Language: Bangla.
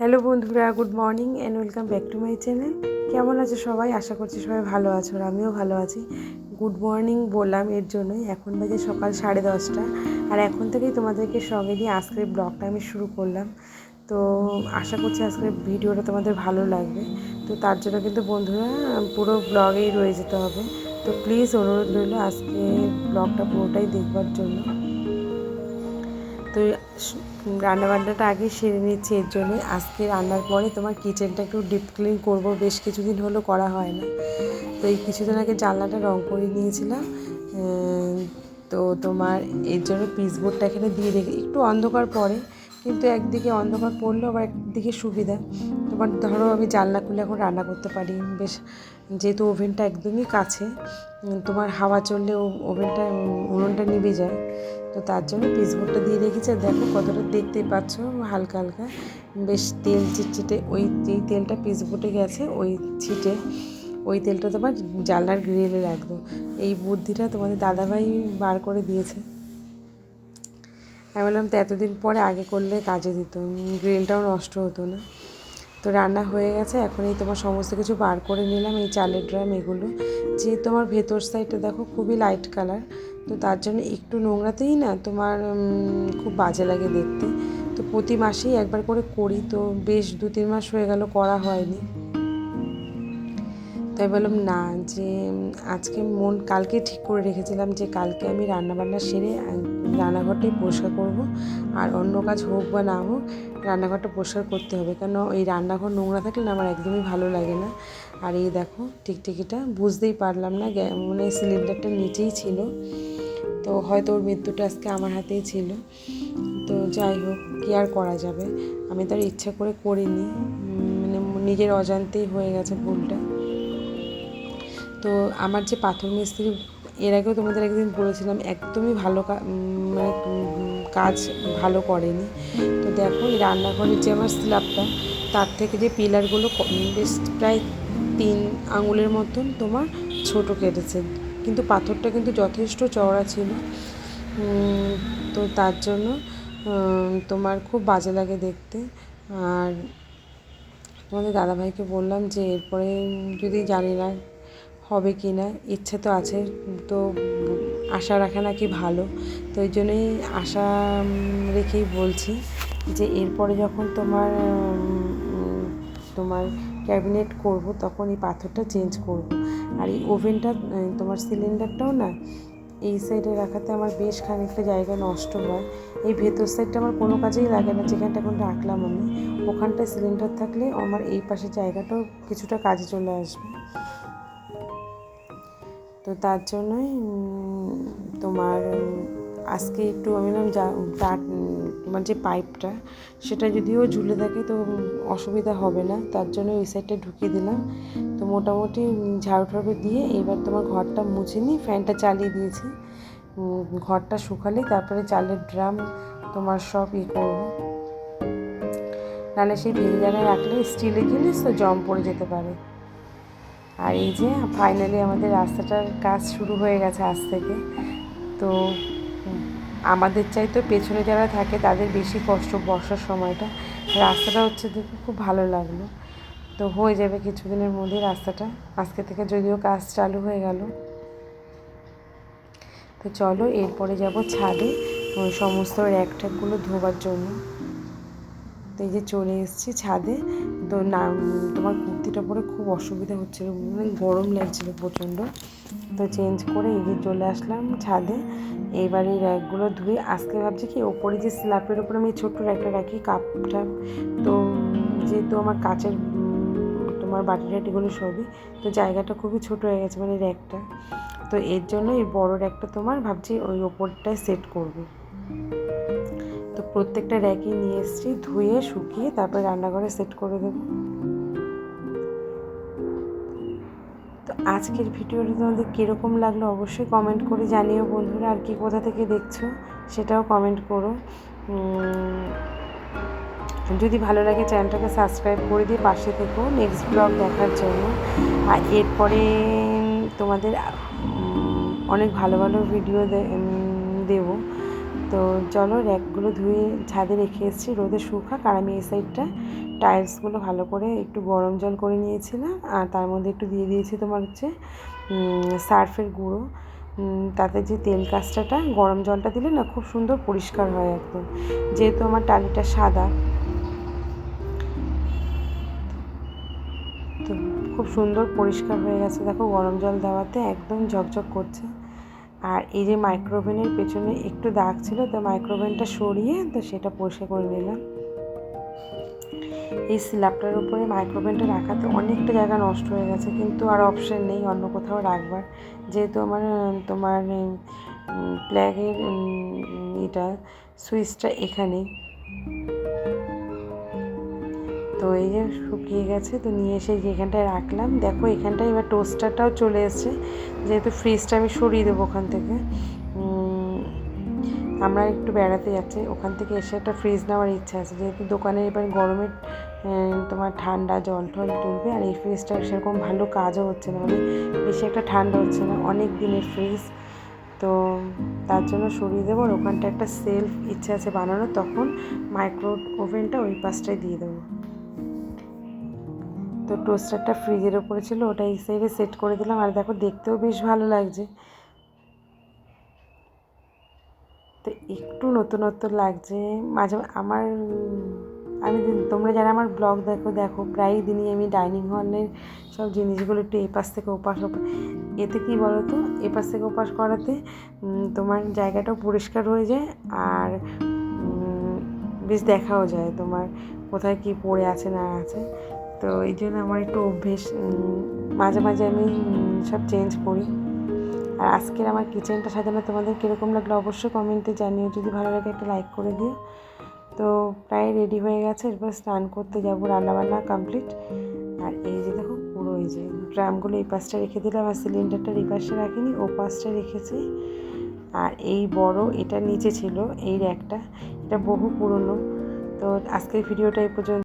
হ্যালো বন্ধুরা, good morning and welcome back to my channel কেমন আছো সবাই? আশা করছি সবাই ভালো আছো আর আমিও ভালো আছি। গুড মর্নিং বললাম এর জন্যই, এখন বাজে সকাল সাড়ে দশটা। আর এখন থেকেই তোমাদেরকে সঙ্গে নিয়ে আজকের ব্লগটা আমি শুরু করলাম। তো আশা করছি আজকের ভিডিওটা তোমাদের ভালো লাগবে। তো তার জন্য কিন্তু বন্ধুরা, পুরো ব্লগেই রয়ে যেতে হবে। তো প্লিজ অনুরোধ রইল আজকে ব্লগটা পুরোটাই দেখবার জন্য। তো রান্নাবান্নাটা আগে সেরে নিচ্ছি এর জন্য। আজকে রান্নার পরে তোমার কিচেনটা একটু ডিপ ক্লিন করব, বেশ কিছুদিন হলো করা হয় না। তো এই কিছুদিন আগে জানলাটা রং করে নিয়েছিলাম। তো তোমার এর জন্য পিসবোর্ডটা এখানে দিয়ে রেখে একটু অন্ধকার পড়ে কিন্তু একদিকে অন্ধকার পড়লেও আবার একদিকে সুবিধা। তোমার ধরো আমি জানলা খুলে এখন রান্না করতে পারি। বেশ, যেহেতু ওভেনটা একদমই কাছে তোমার হাওয়া চললে ওভেনটা উনুনটা নিভে যায়। তো তার জন্য পিসবোর্ডটা দিয়ে রেখেছি। আর দেখো কতটা দেখতেই পাচ্ছ, হালকা হালকা। বেশ তেল চিটচিটে, ওই যেই তেলটা পিসবোর্ডে গেছে, ওই ছিটে, ওই তেলটা তোমার জানলার গ্রিলে রাখব এই বুদ্ধিটা তোমাদের দাদাভাই বার করে দিয়েছে। আমি বললাম, তো এতদিন পরে আগে করলে কাজে দিত গ্রিলটাও নষ্ট হতো না। তো রান্না হয়ে গেছে এখন এই তোমার সমস্ত কিছু বার করে নিলাম, এই চালের ড্রাম এগুলো। যে তোমার ভেতর সাইডটা দেখো খুবই লাইট কালার তো তার জন্য একটু নোংরাতেই না তোমার খুব বাজে লাগে দেখতে। তো প্রতি মাসেই একবার করে করি, তো বেশ দু তিন মাস হয়ে গেল করা হয়নি। তাই বললাম, না, যে, আজকে মন কালকে ঠিক করে রেখেছিলাম যে, কালকে আমি রান্নাবান্না সেরে রান্নাঘরটাই পরিষ্কার করব। আর অন্য কাজ হোক বা না হোক, রান্নাঘরটা পরিষ্কার করতে হবে। কেন, এই রান্নাঘর নোংরা থাকলে না আমার একদমই ভালো লাগে না। আর এই দেখো, টিকটিকিটা বুঝতেই পারলাম না মানে সিলিন্ডারটা নিচেই ছিল। তো হয়তো ওর মৃত্যুটা আজকে আমার হাতেই ছিল। তো যাই হোক, কী আর করা যাবে? আমি তার ইচ্ছা করে করিনি। মানে নিজের অজান্তেই হয়ে গেছে ভুলটা। তো আমার যে পাথর মিস্ত্রি, এর আগেও তোমাদের একদিন বলেছিলাম, একদমই ভালো মানে কাজ ভালো করেনি। তো দেখো এই রান্নাঘরের যে আমার স্ল্যাবটা, তার থেকে যে পিলারগুলো বেশ প্রায় তিন আঙুলের মতন তোমার ছোট কেটেছে। কিন্তু পাথরটা কিন্তু যথেষ্ট চওড়া ছিল। তো তার জন্য তোমার খুব বাজে লাগে দেখতে। আর তোমাদের দাদাভাইকে বললাম যে, এরপরে যদি জানি না হবে কি না, ইচ্ছে তো আছে, তো আশা রাখা নাকি ভালো। তো এই জন্যই আশা রেখেই বলছি যে এরপরে যখন তোমার তোমার ক্যাবিনেট করব, তখন এই পাথরটা চেঞ্জ করব। আর এই ওভেনটা তোমার সিলিন্ডারটাও না, এই সাইডে রাখাতে আমার বেশ খানিকটা জায়গা নষ্ট হয়। এই ভেতর সাইডটা আমার কোনো কাজেই লাগে না, যেখানটা এখন রাখলাম আমি। ওখানটায় সিলিন্ডার থাকলে আমার এই পাশে জায়গাটাও কিছুটা কাজে চলে আসবে। তো তার জন্যই তোমার আজকে একটু আমি বললাম যা তোমার যে পাইপটা, সেটা যদিও ঝুলে থাকে তো অসুবিধা হবে না, তার জন্য ওই সাইডটা ঢুকিয়ে দিলাম। তো মোটামুটি ঝাড়ু ঠাড়ু দিয়ে এবার তোমার ঘরটা মুছে নিই ফ্যানটা চালিয়ে দিয়েছি। ঘরটা শুকালে তারপরে চালের ড্রাম তোমার সব ই করব। নাহলে সেই ভেজে জায়গায় রাখলে স্টিলে গেলে তো জম পড়ে যেতে পারে। আর এই যে ফাইনালি আমাদের রাস্তাটার কাজ শুরু হয়ে গেছে আজ থেকে। তো আমাদের চাই তো পেছনে যারা থাকে তাদের বেশি কষ্ট বর্ষার সময়টা। রাস্তাটা হচ্ছে দেখে খুব ভালো লাগল। তো হয়ে যাবে কিছুদিনের মধ্যে রাস্তাটা। আজকে থেকে যদিও কাজ চালু হয়ে গেল। তো চলো, এরপরে যাব ছাদে। সমস্ত র্যাক ট্যাকগুলো ধোবার জন্য। তো এই যে চলে এসেছি ছাদে। তো না, তোমার কুর্তিটা পরে খুব অসুবিধা হচ্ছিল মানে গরম লাগছিল প্রচণ্ড। তো চেঞ্জ করে এই যে চলে আসলাম ছাদে। এইবার এই র্যাকগুলো ধুয়ে, আজকে ভাবছি কি ওপরে যে স্ল্যাপের ওপরে আমি ছোট্ট র্যাকটা রাখি কাপটা তো যেহেতু আমার কাচের তোমার বাটি টাটিগুলো সবই, তো জায়গাটা খুবই ছোট হয়ে গেছে মানে র্যাকটা তো এর জন্য এই বড় র্যাকটা তোমার ভাবছি ওই ওপরটায় সেট করব। প্রত্যেকটা র্যাকে নিয়ে এসেছি, ধুয়ে, শুকিয়ে তারপরে রান্নাঘরে সেট করে দেবো। তো আজকের ভিডিওটা তোমাদের কীরকম লাগল অবশ্যই কমেন্ট করে জানিও বন্ধুরা, আর কি কোথা থেকে দেখছ সেটাও কমেন্ট করো। যদি ভালো লাগে চ্যানেলটাকে সাবস্ক্রাইব করে দিয়ে পাশে থেকো নেক্সট ব্লগ দেখার জন্য। আর এরপরে তোমাদের অনেক ভালো ভালো ভিডিও দেবো। তো চলো র্যাকগুলো ধুয়ে ছাদে রেখে এসেছি। রোদে শুকাক আর আমি এই সাইডটা। টাইলসগুলো ভালো করে একটু গরম জল করে নিয়েছিলাম, আর তার মধ্যে একটু দিয়ে দিয়েছি তোমার হচ্ছে সার্ফের গুঁড়ো। তাতে যে তেল কাজটাটা, গরম জলটা দিলে না খুব সুন্দর পরিষ্কার হয় একদম। যেহেতু আমার টালিটা সাদা, তো খুব সুন্দর পরিষ্কার হয়ে গেছে। দেখো গরম জল দেওয়াতে একদম ঝকঝক করছে। আর এই যে মাইক্রোওভেনের পেছনে একটু দাগ ছিল, তো মাইক্রোওভেনটা সরিয়ে তো সেটা পরিষ্কার করে নিলাম। এই স্ল্যাবটার উপরে মাইক্রোওভেনটা রাখাতে অনেকটা জায়গা নষ্ট হয়ে গেছে, কিন্তু আর অপশান নেই অন্য কোথাও রাখবার। যেহেতু আমার, তোমার প্ল্যাগের এটা সুইচটা এখানে। তো এই যে শুকিয়ে গেছে, তো নিয়ে এসে এখানটায় রাখলাম। দেখো এখানটায় এবার টোস্টারটাও চলে এসছে। যেহেতু ফ্রিজটা আমি সরিয়ে দেবো ওখান থেকে। আমরা একটু বেড়াতে যাচ্ছি। ওখান থেকে এসে একটা ফ্রিজ নেওয়ার ইচ্ছা আছে। যেহেতু দোকানে এবার গরমের তোমার ঠান্ডা জল টল তুলবে আর এই ফ্রিজটা সেরকম ভালো কাজও হচ্ছে না। মানে বেশি একটা ঠান্ডা হচ্ছে না। অনেক দিনের ফ্রিজ তো তার জন্য সরিয়ে দেবো। আর ওখানটা একটা সেলফ ইচ্ছা আছে বানানোর। তখন মাইক্রো ওভেনটা ওই পাশটায় দিয়ে দেবো। তো টোস্টারটা ফ্রিজের ওপরে ছিল, ওটা এই সাইডে সেট করে দিলাম। আর দেখো, দেখতেও বেশ ভালো লাগছে। তো একটু নতুনত্ব লাগছে। মাঝে আমার, আমি তোমরা যারা আমার ব্লগ দেখো দেখো, প্রায় দিনই আমি ডাইনিং হলের সব জিনিসগুলো একটু এপাশ থেকে ওপাশ এতে কী বলো তো এপাশ থেকে ওপাশ করাতে তোমার জায়গাটাও পরিষ্কার হয়ে যায় আর বেশ দেখাও যায় তোমার কোথায় কী পড়ে আছে না আছে। তো এই জন্য আমার একটু অভ্যেস মাঝে মাঝে আমি সব চেঞ্জ করি। আর আজকের আমার কিচেনটা সাজানো তোমাদের কীরকম লাগল অবশ্যই কমেন্টে জানিও। যদি ভালো লাগে একটা লাইক করে দিও। তো প্রায় রেডি হয়ে গেছে। এরপর স্নান করতে যাব, রান্নাবান্না কমপ্লিট আর এই যে দেখো, পুরো এই যে ড্রামগুলো এই পাশটা রেখে দিলাম আর সিলিন্ডারটা এই পাশটা রাখিনি, ও পাশটা রেখেছি। আর এই বড়, এটা নিচে ছিল, এই র্যাকটা এটা বহু পুরনো। তো আজকের ভিডিওটা এই পর্যন্ত।